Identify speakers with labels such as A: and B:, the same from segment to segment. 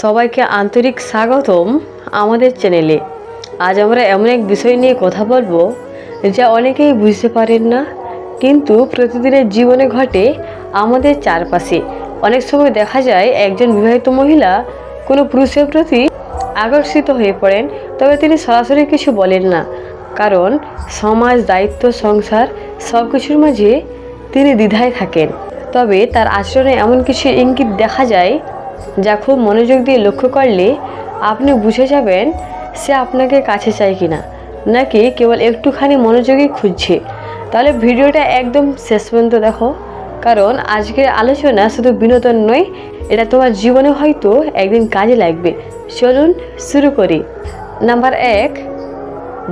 A: সবাইকে আন্তরিক স্বাগতম আমাদের চ্যানেলে। আজ আমরা এমন এক বিষয় নিয়ে কথা বলব যা অনেকেই বুঝতে পারেন না, কিন্তু প্রতিদিনের জীবনে ঘটে আমাদের চারপাশে। অনেক সময় দেখা যায় একজন বিবাহিত মহিলা কোনো পুরুষের প্রতি আকর্ষিত হয়ে পড়েন, তবে তিনি সরাসরি কিছু বলেন না। কারণ সমাজ, দায়িত্ব, সংসার সব কিছুর মাঝে তিনি দ্বিধায় থাকেন। তবে তার আচরণে এমন কিছু ইঙ্গিত দেখা যায় যা খুব মনোযোগ দিয়ে লক্ষ্য করলে আপনি বুঝে যাবেন সে আপনাকে কাছে চায় কি না নাকি কেবল একটুখানি মনোযোগই খুঁজছে। তাহলে ভিডিওটা একদম শেষ পর্যন্ত দেখো, কারণ আজকের আলোচনা শুধু বিনোদন নয়, এটা তোমার জীবনে হয়তো একদিন কাজে লাগবে। চলুন শুরু করি। নাম্বার এক,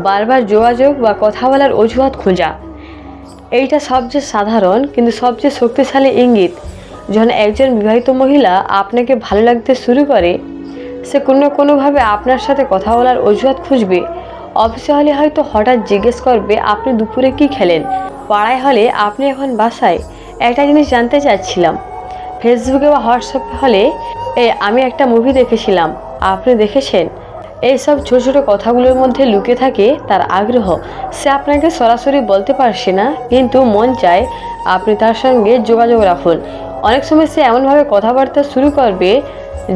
A: বারবার যোগাযোগ বা কথা বলার অজুহাত খোঁজা। এইটা সবচেয়ে সাধারণ কিন্তু সবচেয়ে শক্তিশালী ইঙ্গিত। যখন একজন বিবাহিত মহিলা আপনাকে ভালো লাগতে শুরু করে, সে কোনো কোনোভাবে আপনার সাথে কথা বলার অজুহাত খুঁজবে। অফিসে হলে হয়তো হঠাৎ জিজ্ঞেস করবে, আপনি দুপুরে কি খেলেন? পাড়ায় হলে, আপনি এখন বাসায়? একটা জিনিস জানতে চাচ্ছিলাম। ফেসবুকে বা হোয়াটসঅ্যাপে হলে এই আমি একটা মুভি দেখেছিলাম, আপনি দেখেছেন? এইসব ছোট ছোট কথাগুলোর মধ্যে লুকে থাকে তার আগ্রহ। সে আপনাকে সরাসরি বলতে পারছে না, কিন্তু মন চায় আপনি তার সঙ্গে যোগাযোগ রাখুন। অনেক সময় সে এমনভাবে কথাবার্তা শুরু করবে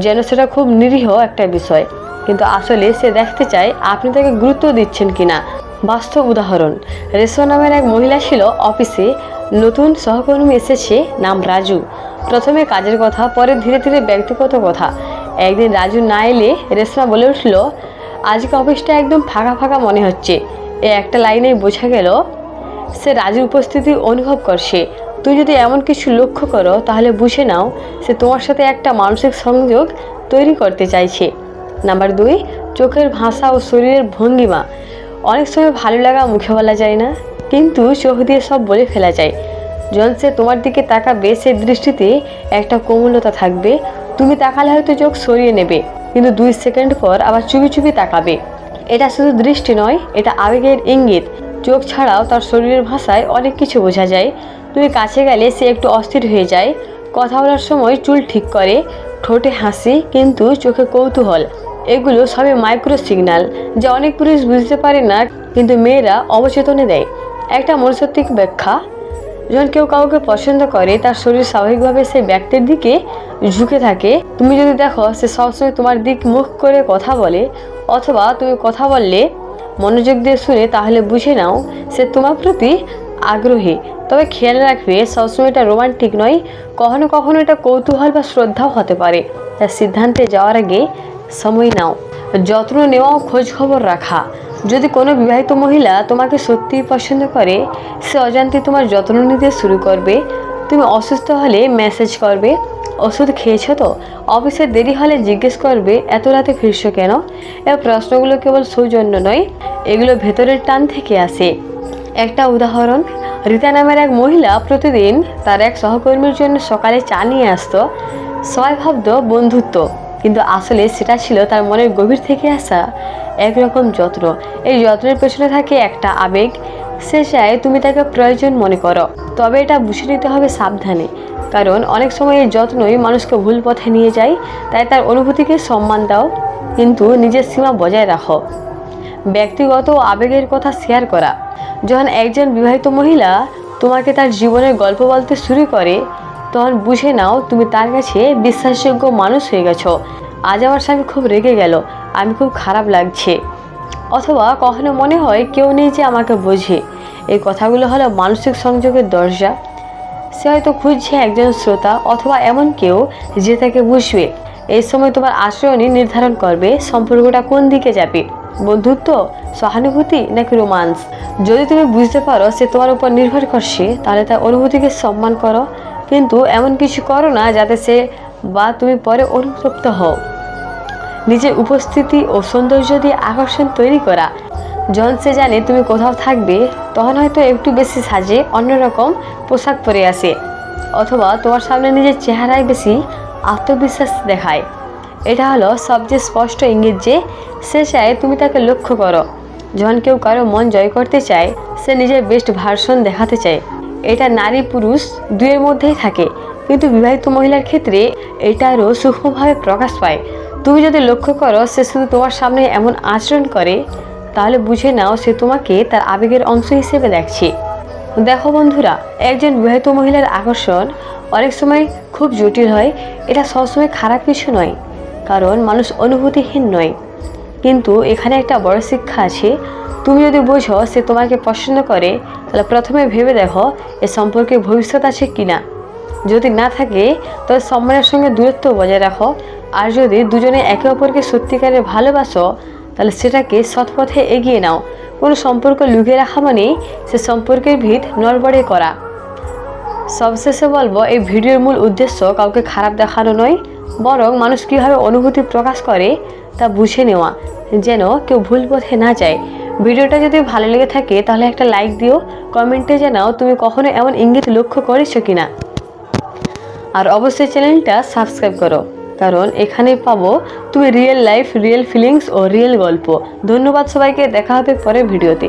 A: যেন সেটা খুব নিরীহ একটা বিষয়। কিন্তু আসলে সে দেখতে চায় আপনি তাকে গুরুত্ব দিচ্ছেন কিনা। বাস্তব উদাহরণ, রেশো নামের এক মহিলা ছিল অফিসে, নতুন সহকর্মী এসেছে, নাম রাজু। প্রথমে কাজের কথা, পরে ধীরে ধীরে ব্যক্তিগত কথা। একদিন রাজু না এলে রেশমা বলে উঠল, আজকে অফিসটা একদম ফাঁকা ফাঁকা মনে হচ্ছে। এ একটা লাইনে বোঝা গেল, সে রাজুর উপস্থিতি অনুভব করছে। তুই যদি এমন কিছু লক্ষ্য করো, তাহলে বুঝে নাও সে তোমার সাথে একটা মানসিক সংযোগ তৈরি করতে চাইছে। নাম্বার দুই, চোখের ভাষা ও শরীরের ভঙ্গিমা। অনেক সময় ভালো লাগা মুখে বলা যায় না, কিন্তু চোখ দিয়ে সব বলে ফেলা যায়। যখন সে তোমার দিকে তাকাবে, সে দৃষ্টিতে একটা কোমলতা থাকবে। তুমি তাকালে হয়তো চোখ সরিয়ে নেবে, কিন্তু দুই সেকেন্ড পর আবার চুপি চুপি তাকাবে। এটা শুধু দৃষ্টি নয়, এটা আবেগের ইঙ্গিত। চোখ ছাড়াও তার শরীরের ভাষায় অনেক কিছু বোঝা যায়। তুমি কাছে গেলে সে একটু অস্থির হয়ে যায়। কথা বলার সময় চুল ঠিক করে, ঠোঁটে হাসি, কিন্তু চোখে কৌতূহল। এগুলো সবই মাইক্রো সিগন্যাল যা অনেক পুরুষ বুঝতে পারে না, কিন্তু মেয়েরা অবচেতনে দেয়। একটা মনস্তাত্ত্বিক ব্যাখ্যা, যখন কেউ কাউকে পছন্দ করে, তার শরীর স্বাভাবিকভাবে সেই ব্যক্তির দিকে ঝুঁকে থাকে। তুমি যদি দেখো, সে সবসময় তোমার দিক মুখ করে কথা বলে, অথবা তুমি কথা বললে মনোযোগ দিয়ে শুনে, তাহলে বুঝে নাও, সে তোমার প্রতি আগ্রহী। তবে খেয়াল রাখবে, সবসময় এটা রোমান্টিক নয়। কখনো কখনো এটা কৌতূহল বা শ্রদ্ধাও হতে পারে। তার সিদ্ধান্তে যাওয়ার আগে সময় নাও। যত্ন নেওয়া ও খোঁজ খবর রাখা। যদি কোনো বিবাহিত মহিলা তোমাকে সত্যিই পছন্দ করে, সে অজান্তে তোমার যত্ন নিতে শুরু করবে। তুমি অসুস্থ হলে মেসেজ করবে, ওষুধ খেয়েছো তো? অফিসে দেরি হলে জিজ্ঞেস করবে, এত রাতে ফিরছো কেন? এই প্রশ্নগুলো কেবল সৌজন্য নয়, এগুলো ভেতরের টান থেকে আসে। একটা উদাহরণ রীতা নামের এক মহিলা প্রতিদিন তার এক সহকর্মীর জন্য সকালে চা নিয়ে আসতো। সবাই ভাবত বন্ধুত্ব, কিন্তু আসলে সেটা ছিল তার মনের গভীর থেকে আসা একরকম যত্ন। এই যত্নের পেছনে থাকে একটা আবেগ। সে চায় তুমি তাকে প্রয়োজন মনে করো, তবে এটা বুঝে নিতে হবে সাবধানে। কারণ অনেক সময় এই যত্নই মানুষকে ভুল পথে নিয়ে যায়, তাই তার অনুভূতিকে সম্মান দাও, কিন্তু নিজের সীমা বজায় রাখো। ব্যক্তিগত আবেগের কথা শেয়ার করা। যখন একজন বিবাহিত মহিলা তোমাকে তার জীবনের গল্প বলতে শুরু করে, তখন বুঝে নাও তুমি তার কাছে বিশ্বাসযোগ্য মানুষ হয়ে গেছো। আজ আমার স্বামী খুব রেগে গেল, আমি খুব খারাপ লাগছে। অথবা কখনো মনে হয় কেউ নেই যে আমাকে বোঝে। এই কথাগুলো হলো মানসিক সংযোগের দরজা। সে হয়তো খুঁজছে একজন শ্রোতা অথবা এমন কেউ যে তাকে বুঝবে। এই সময় তোমার আচরণই নির্ধারণ করবে সম্পর্কটা কোন দিকে যাবে। বন্ধুত্ব, সহানুভূতি নাকি রোমান্স যদি তুমি বুঝতে পারো সে তোমার উপর নির্ভর করছে, তাহলে তার অনুভূতিকে সম্মান করো। কিন্তু এমন কিছু করো না যাতে সে বা তুমি পরে অনুতপ্ত হও। নিজের উপস্থিতি ও সৌন্দর্য দিয়ে আকর্ষণ তৈরি করা। যখন সে জানে তুমি কোথাও থাকবে, তখন হয়তো একটু বেশি সাজে অন্যরকম পোশাক পরে আসে। অথবা তোমার সামনে নিজের চেহারায় বেশি আত্মবিশ্বাস দেখায়। এটা হলো সবচেয়ে স্পষ্ট ইঙ্গিত যে, সে চায় তুমি তাকে লক্ষ্য করো। যখন কেউ কারও মন জয় করতে চায়, সে নিজের বেস্ট ভার্সন দেখাতে চায়। এটা নারী পুরুষ দুয়ের মধ্যেই থাকে। কিন্তু বিবাহিত মহিলার ক্ষেত্রে এটা আরও সূক্ষ্মভাবে প্রকাশ পায়। তুমি যদি লক্ষ্য করো, সে শুধু তোমার সামনে এমন আচরণ করে, তাহলে বুঝে নাও সে তোমাকে তার আবেগের অংশ হিসেবে দেখছে। দেখো বন্ধুরা, একজন বিবাহিত মহিলার আকর্ষণ অনেক সময় খুব জটিল হয়। এটা সবসময় খারাপ কিছু নয়। কারণ মানুষ অনুভূতিহীন নয়। কিন্তু এখানে একটা বড় শিক্ষা আছে। তুমি যদি বোঝো সে তোমাকে পছন্দ করে, তাহলে প্রথমে ভেবে দেখো এ সম্পর্কে ভবিষ্যৎ আছে কি না যদি না থাকে তবে সম্মানের সঙ্গে দূরত্ব বজায় রাখো। আর যদি দুজনে একে অপরকে সত্যিকারে ভালোবাসো, তাহলে সেটাকে সৎপথে এগিয়ে নাও। কোনো সম্পর্ক লুকিয়ে রাখা মানেই সে সম্পর্কের ভিত নড়বড়ে করা। সবশেষে বলব, এই ভিডিওর মূল উদ্দেশ্য কাউকে খারাপ দেখানো নয়। বরং মানুষ কীভাবে অনুভূতি প্রকাশ করে তা বুঝে নেওয়া, যেন কেউ ভুল পথে না যায়। ভিডিওটা যদি ভালো লেগে থাকে, তাহলে একটা লাইক দিও। কমেন্টে জানাও তুমি কখনো এমন ইঙ্গিত লক্ষ্য করেছ কি না আর অবশ্যই চ্যানেলটা সাবস্ক্রাইব করো, কারণ এখানে পাবো তুমি রিয়েল লাইফ রিয়েল ফিলিংস ও রিয়েল গল্প। ধন্যবাদ সবাইকে, দেখা হবে পরের ভিডিওতে।